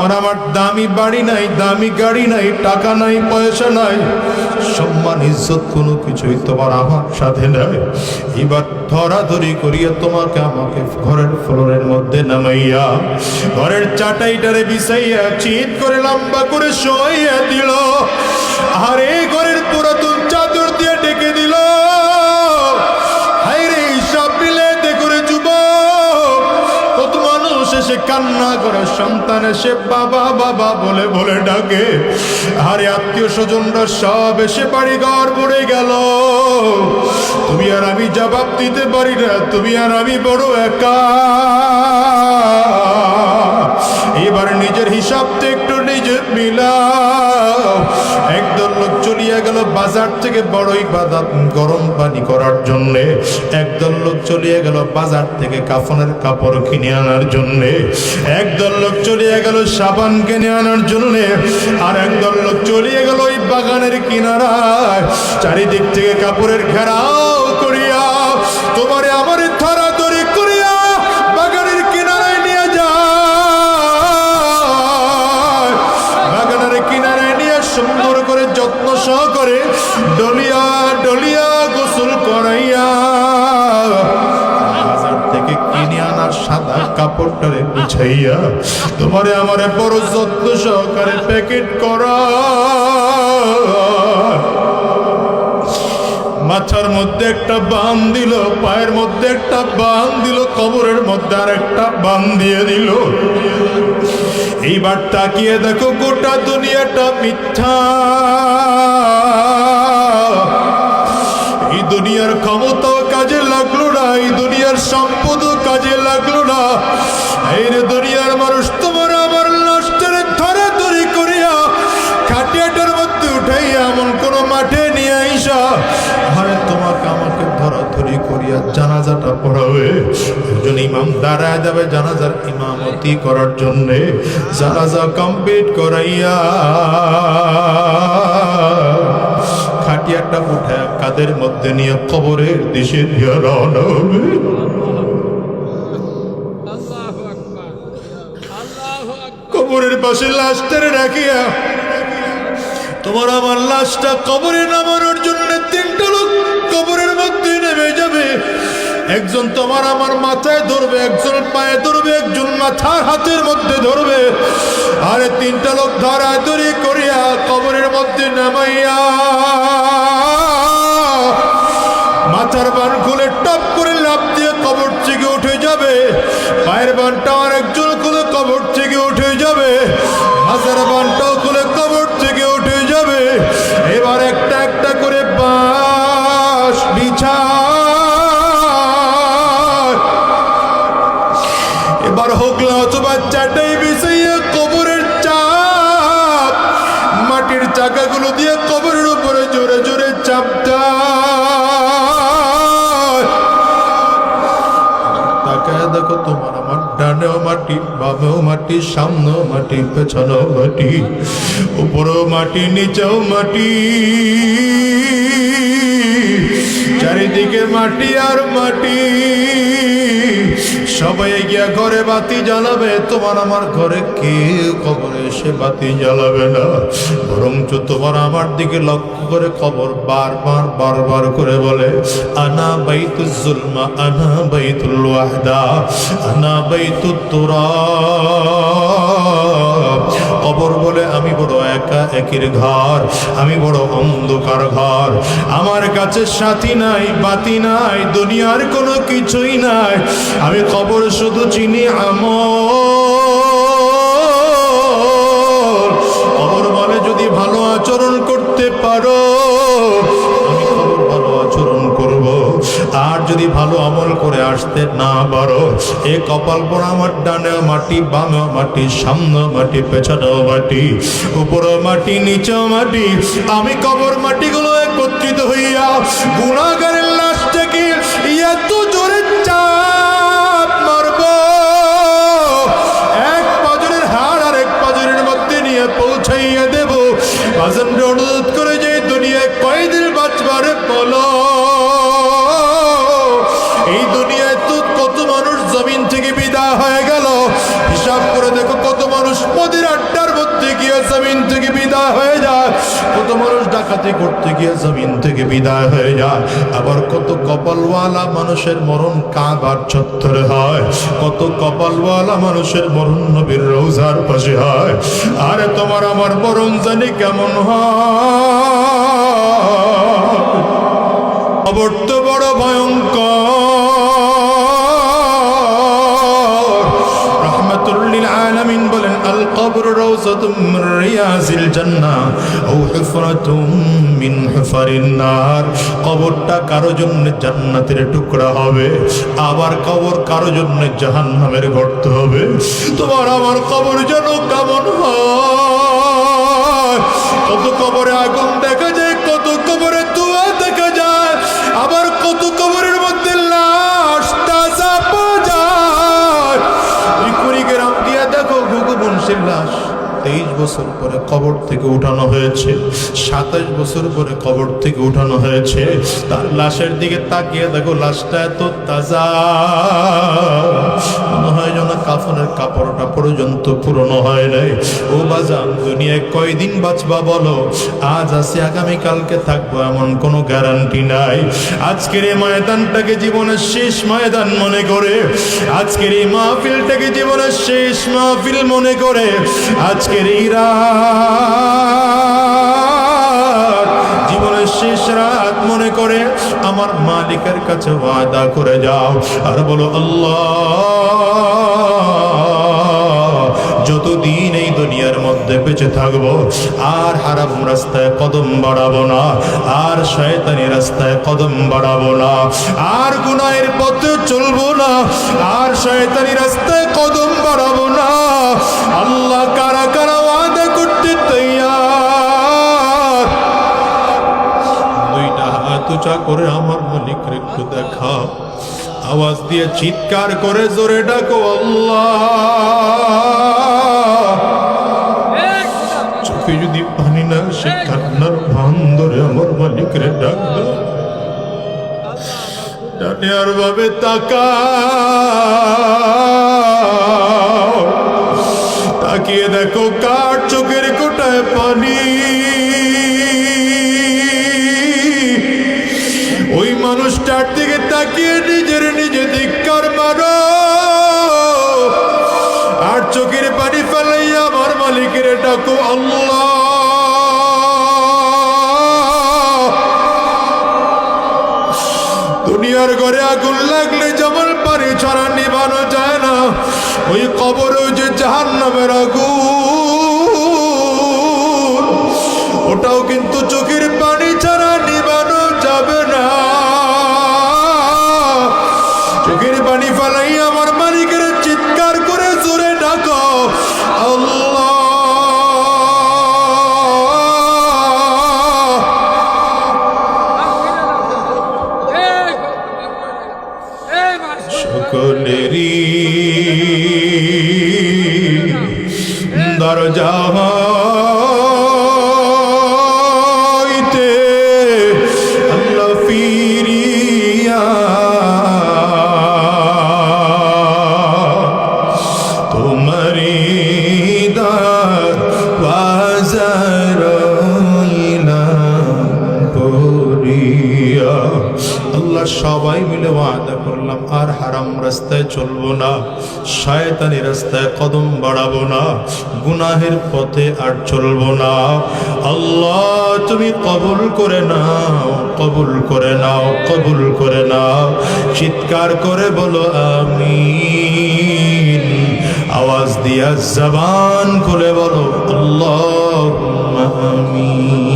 তোমার আমার দামি বাড়ি নাই, দামি গাড়ি নাই, টাকা নাই, পয়সা নাই। সম্মান, ইজ্জত কোনো কিছুই তোমার আমার সাথে নাই। এবার ধরাধরি করিয়া তোমাকে আমাকে ঘরের ফ্লোরের মধ্যে নামাইয়া ঘরের চাটাইটারে বিছাইয়া চিৎ করে লম্বা করে শোয়াইয়া দিল। আর কান্না করে সন্তান এসে বাবা বাবা বলে বলে ডাকে। আরে আত্মীয় স্বজনরা সব এসে বাড়ি ঘর পড়ে গেল। তুমি আর আমি জবাব দিতে পারি না, তুমি আর আমি বড় একা। এবার নিজের হিসাবটা একটু নিজে মিলাও। একদল লোক চলিয়া গেল বাজার থেকে বড়ই বাদাম গরম পানি করার জন্য। একদল লোক চলিয়া গেল বাজার থেকে কাফনের কাপড় কিনে আনার জন্য। একদল লোক চলিয়া গেল সাবান কিনে আনার জন্য। আর একদল লোক চলিয়া গেল ওই বাগানের কিনারায়। চারিদিক থেকে কাপড়ের ঘেরাও কাপড়টারে বুঝাইয়া তোমারে আমারে বড় যত্ন সহকারে প্যাকেট করা। মাথার মধ্যে একটা বান দিল, পায়ের মধ্যে একটা বান দিল, কবরের মধ্যে আর একটা বান দিয়ে দিল। এইবার তাকিয়ে দেখো গোটা দুনিয়াটা মিথ্যা। এই দুনিয়ার ক্ষমতাও কাজে লাগল না, এই দুনিয়ার সম্পদও দুনিয়ার মানুষ, তোমার আমার লাস্টের ধরে ধরে করিয়া খাটিয়াটার মধ্যে উঠাইয়া এমন কোন মাঠে নিয়ে আইসা, আরে তোমাকে আমাকে ধরাধরি করিয়া জানাজাটা পড়াবে। একজন ইমাম দাঁড়ায় যাবে জানাজার ইমামতি করার জন্যে। জানাজা কমপ্লিট করাইয়া খাটিয়াটা উঠে কাদের মধ্যে নিয়ে কবরের দিশে দিয়ে রওনা হবে আল্লাহু আকবার আল্লাহু আকবার পাশে লাশটারে রাখিয়া, তোমার আমার লাশটা কবরে নামানোর জন্য তিনটা লোক কবরের মধ্যে নেমে যাবে। একজন তোমার আমার মাথায় ধরবে, একজন পায়ে ধরবে, একজন মাথার হাতের মধ্যে ধরবে। আরে তিনটা লোক ধরা ধরি করিয়া কবরের মধ্যে নামাইয়া এবার হোকলা অথবা চাটাই বিছাইয়া কবরের চাপ। মাটির চাকাগুলো দিয়ে কবরের উপরে জোরে জোরে চাপ তাকায় দেখো তোমার আমার ডানেও মাটি, বামেও মাটি, সামনেও মাটি, পেছনেও মাটি, উপরেও মাটি, নিচেও মাটি। চারিদিকে মাটি আর মাটি। সবাই গিয়া ঘরে বাতি জ্বালাবে, তোমার আমার ঘরে কেউ কবরে এসে বাতি জ্বালাবে না। বরঞ্চ তোমার আমার দিকে লক্ষ্য করে খবর বারবার বারবার করে বলে, আনা বাইতুল জুলমা, আনা বাইতুল ওয়াহদা, আনা বাইতুত তুরাব একের ঘর, আমি বড় অন্ধকার ঘর। আমার কাছে সাথী নাই, বাতি নাই, দুনিয়ার কোনো কিছুই নাই। আমি খবর শুধু চিনি আমল। যদি ভালো আমল করে আসতে না পারো, এ কপাল পর আমার ডানে মাটি বামে মাটি, সামনে মাটি পেছানো মাটি উপরে মাটি নিচে মাটি। আমি কবর মাটিগুলো একত্রিত হইয়া গুণাগারের হয়ে গেল। হিসাব করে দেখো কত মানুষ মদিরা বিদায় হয়ে যায়। কত মানুষ ডাকাতি করতে গিয়ে জমিন থেকে বিদায় হয়ে যায়। আবার কত কপালওয়ালা মানুষের মরণ কাবার চত্বরে হয়। কত কপালওয়ালা মানুষের মরণ নবীর রোজার পাশে হয়। আরে তোমার আমার মরণ জানি কেমন হয়? তো বড় ভয়ঙ্কর আল কবর রাউযাতুম মিন রিয়াজিল জান্নাহ আও হুফরাতুম মিন কবরটা কারও জন্য জান্নাতের টুকরা হবে। আবার কবর কারও জন্য জাহান্নামের গর্ত হবে। তোমার আমার কবর যেন কেমন হয়? কত কবরে আগুন দেখা যায়? থেকে উঠানো হয়েছে। সাতাশ বছর পরে কবর থেকে উঠানো হয়েছে। তার লাশের দিকে তাকিয়ে দেখো, লাশটা এত তাজা। মনে হয় যেন কাফনের কাপড়টা পর্যন্ত পুরনো হয় নাই। ও বাজান, দুনিয়ায় কয়দিন বাঁচবা বলো? আজ আছে আগামীকালকে থাকব, এমন কোনো গ্যারান্টি নাই। আজকের এই ময়দানটাকে জীবনের শেষ ময়দান মনে করে। আজকের এই মাহফিলটাকে জীবনের শেষ মাহফিল মনে করে। আজকের এই রাত আমার মালিকের কাছে ওয়াদা করে যাও। আর বলো, আল্লাহ, যতদিন এই দুনিয়ার মধ্যে বেঁচে থাকব, আর হারাম রাস্তায় কদম বাড়াবো না, আর শয়তানি রাস্তায় কদম বাড়াবো না, আর গুনাহের পথে চলবো না, আর শয়তানি রাস্তায় কদম বাড়াবো না, আল্লাহ হাত করে আমার মালিকের একটু দেখা। আওয়াজ দিয়ে চিৎকার করে জোরে ডাকো, আল্লাহ। চোখে যদি পানি না সে কান্নার ভান ধরে আমার মালিকের ডাক ডানে আর ভাবে তাকা তাকিয়ে দেখো কার চোখের কোটায় পানি। মানুষটার দিকে তাকিয়ে নিজের নিজে ধিক্কার মারো। আর চোখের পানি ফেলাইয়া আমার মালিকের ডাকো, আল্লাহ। দুনিয়ার ঘরে আগুন লাগলে যেমন পানি ছাড়া নিবানো যায় না, ওই কবরে যে জাহান আগুন। ওটাও কিন্তু পানি ফেলাই আমার মালিকের চিৎকার করে জোরে ডাকো সকলেরই দরজা সবাই মিলে ওয়াদা করলাম, আর হারাম রাস্তায় চলবো না, শয়তানি রাস্তায় কদম বাড়াবো না, গুনাহের পথে আর চলবো না। আল্লাহ, তুমি কবুল করে নাও, কবুল করে নাও, কবুল করে নাও। চিৎকার করে বলো, আমিন। আওয়াজ দিয়া জবান খুলে বলো আল্লাহ আমিন।